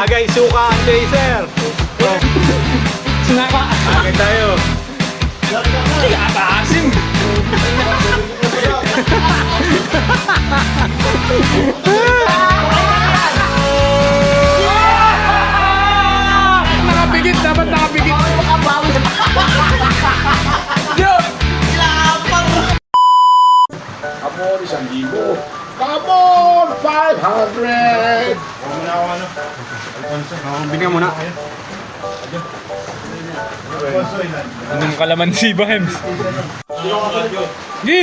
Tagay, suka, ang chaser. Sunaka. Tagay tayo. Ay, ataasim. nakapigit, Anong kalamansi ba, Hems? Gi!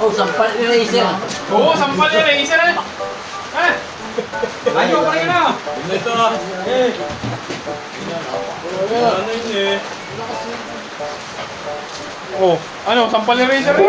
Oh, sampal eraser. Oo, sampal yan eh. Isa na. Eh! Ayaw pa rin na. Oh, ano, sampal eraser rin.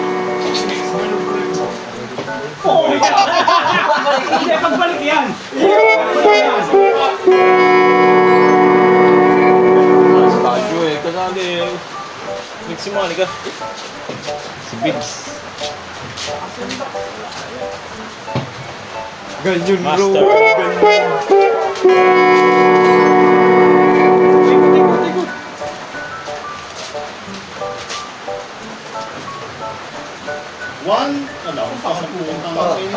yan. Hindi, pagbalik yan! Tayo eh. Kasali eh. Nagsimali ka. Si Biggs. Ganyan, Master. One, ano, ka natin.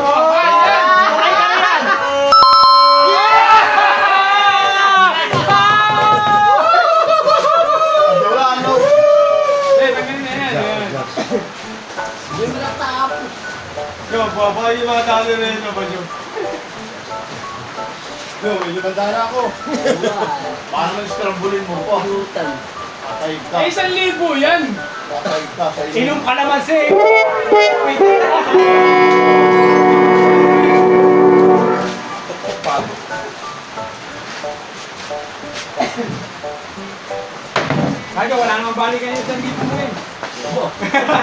Wala, ano? Eh, tanggalin na yan. Yo, babay yung mga talo na yun, ba yun? Yo, medyo banda na ako. Paano lang scrambulin mo pa? Patay ka. Eh, isang libo yan! Sa. Inom ka naman si... Kaya wala namang balikan yung isang libo mo eh.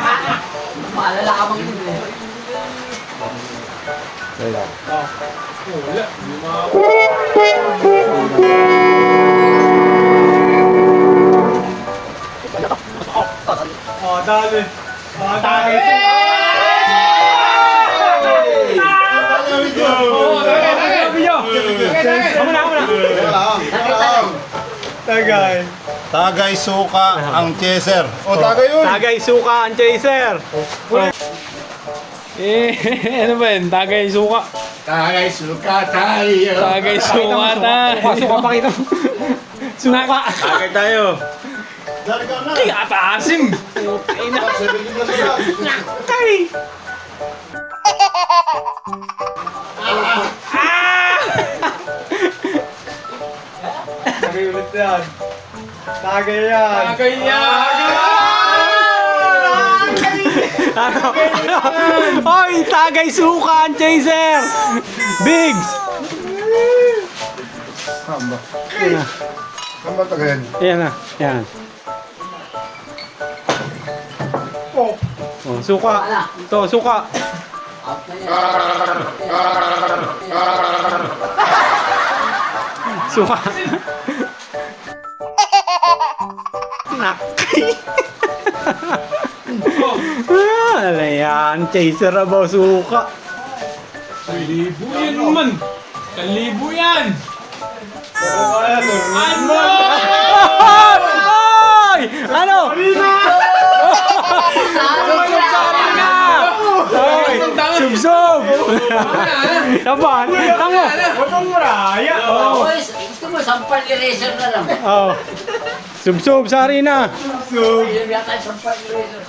Maalala ka bang yun eh. Oh, wala. Hindi ako na. Tagay. Tagay suka ang chaser. O, tagay yun. Tagay, suka, ang chaser. Eh, ano ba yun? Tagay suka. Tagay suka tayo. Tagay suka tayo. Suka, pakita mo. Sunaka. Tagay tayo. Dali ka na. Ay, ataasim. Seven din na sila. Ay! Tagay ulit yan. Tagay yan. Tagay yan! Ano? Ano? Hoy, tagay, suka, ang chaser. Bigs. Hamba. Hamba tagayan. Yan na. Yan. Oh. Oh, suka. To, suka. Suka. Nakay. ah, ano yan? Chaser abo, suka. Libo yan man! Kalibo yan! Ano? Hoy! Ano? Hoy! Sub-sub! Naban? Tango! Huwag muraya. Boys, gusto mo sampal eraser na lang. Oh. Sub-sub sa arena. Ayun yata sampal eraser.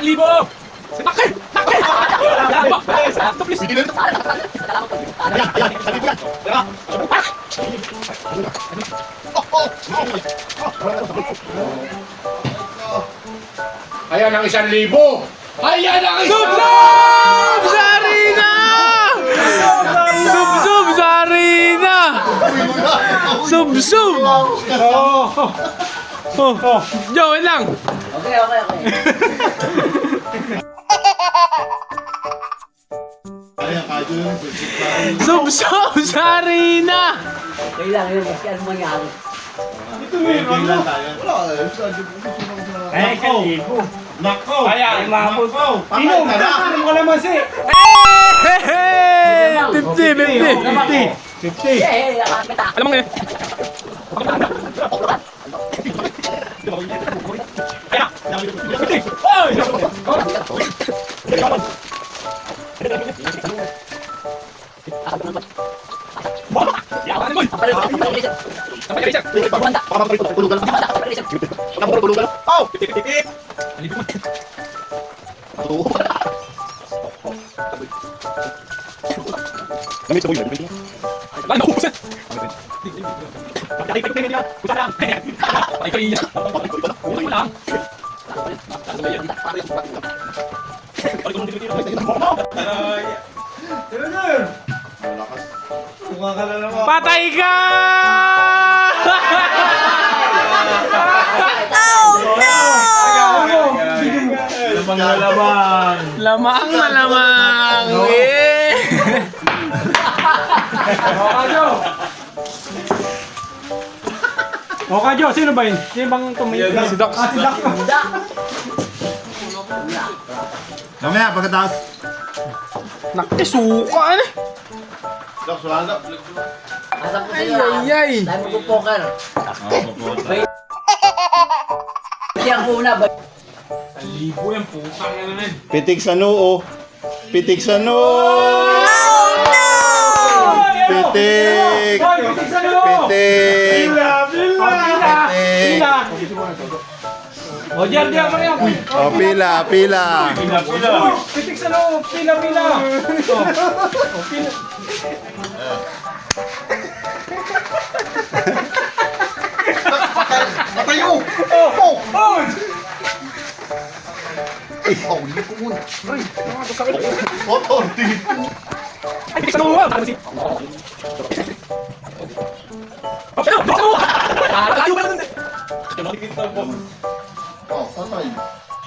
Libo! Sakit! Sakit! Sakit! Sakit! Sakit! Ayan ang isang libo. Ayan ang isang Sub sa arena! Sub sub sa arena! Sub sub! Oh, oh, oh. Yo, wait lang! Okay, okay, okay. Ayan, kadyo yun. Sub sub sa arena! Okay lang yun, kasi ano mangyari. Wala, eh. Sadyo po gusto mo sa... Eh, kalibo. Nako! Kaya, Nako! Sino? Ka! Ano ka naman si? Hey! 50, 50! 50. Eh, eh, nakakita. Alam mo ngayon? Ano? Busan! Ay, kaya. Wala lang. Patay ka! Lamang na lamang! Eh! O ka, Jo, sino ba yun? Sino bang tumayo? Si Doc. Ah, si Doc. Mamaya, pagkatapos. Nakisuka ano? Dok, suwala. Asa po Ay, sila? ay, ay. Tayo magpo-poker. Kasi ang una, ba? Libo yan, putang na naman. Pitik sa noo. Pitik sa noo. Pitik. Pitik. Pila, pila! Pitik. Pila! O, diyan, diyan, Maria. O, pila, pila. Uy, pitik sa noo! Pila, pila! O, pila. Matayo! Oh! Oh! Oh, hindi ko muna. Ay, motor, tingin ko. Ay, bitik sa nuwa! Ano si... Oh, ano? Bitik sa nuwa! Ah, layo ba naman? Oh, patay.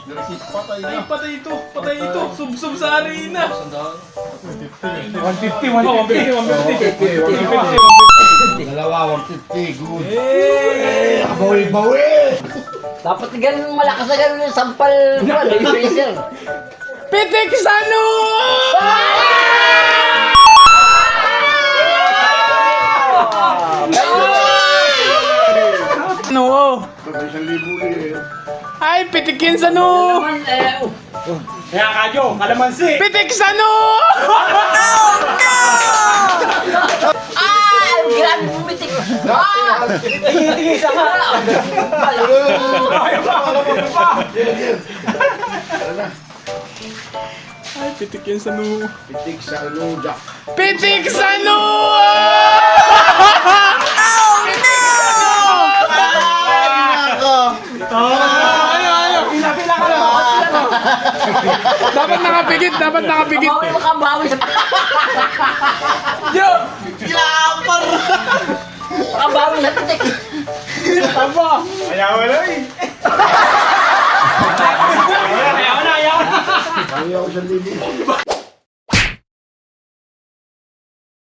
Nireceive, patay Ay, na. patay ito! Patay ito! Sub-sub sa arena! 150, 150, 150. Dalawa, 150. Good. Eh! Bawi-bawi! Dapat ganun malakas na ganun yung sampal mo, ano, yung freezer. Pitik sa nuwa! Nuwa! Patay siyang libo eh. Ay, pitikin sa nuwa! Naman, eh, oh. Kaya ka, Jo, kalamansi! Pitik sa nuwa! Ah! Grabe bumitik! Ah! Tingin-tingin sa ka! Ay, pitikin sa nuwa! Pitik sa ano, Jack. Pitik sa nuwa! Dapat nakapigit, dapat nakapigit. Bawi mo kang bawi sa... Yo! Makabawi sa pitik! Tama! Ayaw wala eh! Ayaw na, ayaw na! Ayaw siyang libo.